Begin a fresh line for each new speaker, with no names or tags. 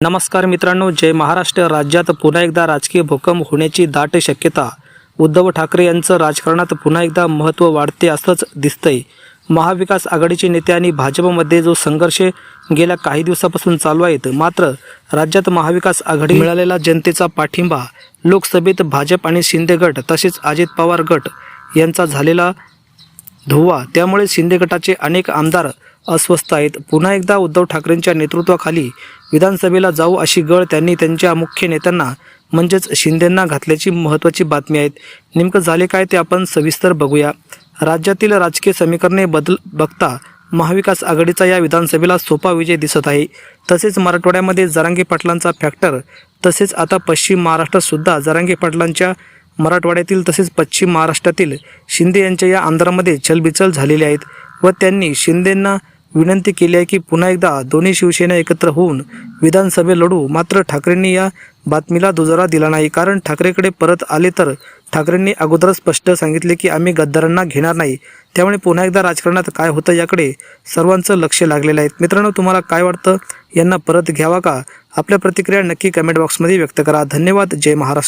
नमस्कार मित्रांनो जय महाराष्ट्र. राज्यात पुन्हा एकदा राजकीय भूकंप होण्याची दाट शक्यता. उद्धव ठाकरे यांचं राजकारणात पुन्हा एकदा महत्त्व वाढते असंच दिसतंय. महाविकास आघाडीचे नेते आणि भाजपमध्ये जो संघर्ष गेल्या काही दिवसापासून चालू आहेत मात्र राज्यात महाविकास आघाडी मिळालेला जनतेचा पाठिंबा लोकसभेत भाजप आणि शिंदे गट तसेच अजित पवार गट यांचा झालेला धुवा त्यामुळे शिंदे गटाचे अनेक आमदार अस्वस्थ आहेत. पुन्हा एकदा उद्धव ठाकरेंच्या नेतृत्वाखाली विधानसभेला जाऊ अशी गळ त्यांनी त्यांच्या मुख्य नेत्यांना म्हणजेच शिंदेंना घातल्याची महत्त्वाची बातमी आहेत. नेमकं झाले काय ते आपण सविस्तर बघूया. राज्यातील राजकीय समीकरणे बदल बघता महाविकास आघाडीचा या विधानसभेला सोपा विजय दिसत आहे. तसेच मराठवाड्यामध्ये जरांगे पाटलांचा फॅक्टर तसेच आता पश्चिम महाराष्ट्रसुद्धा जरांगी जरांगे पाटलांच्या मराठवाड्यातील तसेच पश्चिम महाराष्ट्रातील शिंदे यांच्या या आमदारांमध्ये चलबिचल झालेले आहेत व त्यांनी शिंदेंना विनंती केली आहे की पुन्हा एकदा दोन्ही शिवसेना एकत्र होऊन विधानसभे लढू. मात्र ठाकरेंनी या बातमीला दुजोरा दिला नाही. कारण ठाकरेकडे परत आले तर ठाकरेंनी अगोदरच स्पष्ट सांगितले की आम्ही गद्दारांना घेणार नाही. त्यामुळे पुन्हा एकदा राजकारणात काय होतं याकडे सर्वांचं लक्ष लागलेलं आहे. मित्रांनो तुम्हाला काय वाटतं? यांना परत घ्यावा का? आपल्या प्रतिक्रिया नक्की कमेंट बॉक्समध्ये व्यक्त करा. धन्यवाद. जय महाराष्ट्र.